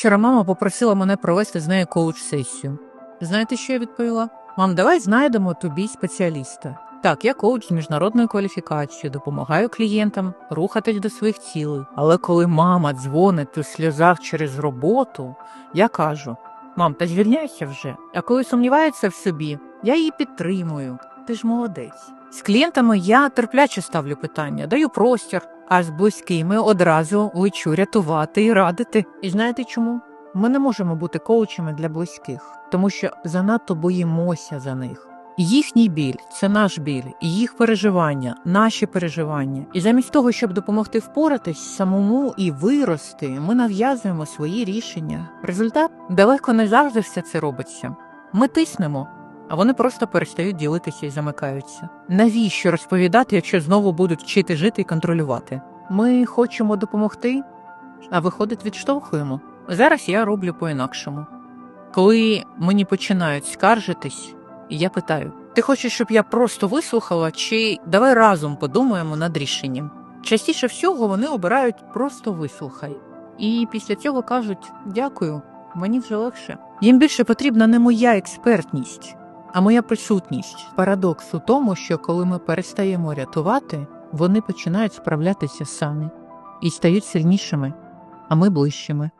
Вчора мама попросила мене провести з нею коуч-сесію. Знаєте, що я відповіла? Мам, давай знайдемо тобі спеціаліста. Так, я коуч з міжнародною кваліфікацією, допомагаю клієнтам рухатись до своїх цілей. Але коли мама дзвонить у сльозах через роботу, я кажу: мам, та звільняйся вже. А коли сумнівається в собі, я її підтримую. Ти ж молодець. З клієнтами я терпляче ставлю питання, даю простір, а з близькими одразу лечу рятувати і радити. І знаєте чому? Ми не можемо бути коучами для близьких, тому що занадто боїмося за них. Їхній біль це наш біль, їх переживання, наші переживання. І замість того, щоб допомогти впоратись самому і вирости, ми нав'язуємо свої рішення. Результат далеко не завжди все це робиться. Ми тиснемо, а вони просто перестають ділитися і замикаються. Навіщо розповідати, якщо знову будуть вчити жити і контролювати? Ми хочемо допомогти, а виходить, відштовхуємо. Зараз я роблю по-інакшому. Коли мені починають скаржитись, я питаю: ти хочеш, щоб я просто вислухала, чи давай разом подумаємо над рішенням? Частіше всього вони обирають просто вислухай. І після цього кажуть дякую, мені вже легше. Їм більше потрібна не моя експертність, а моя присутність. Парадокс у тому, що коли ми перестаємо рятувати, вони починають справлятися самі і стають сильнішими, а ми ближчими.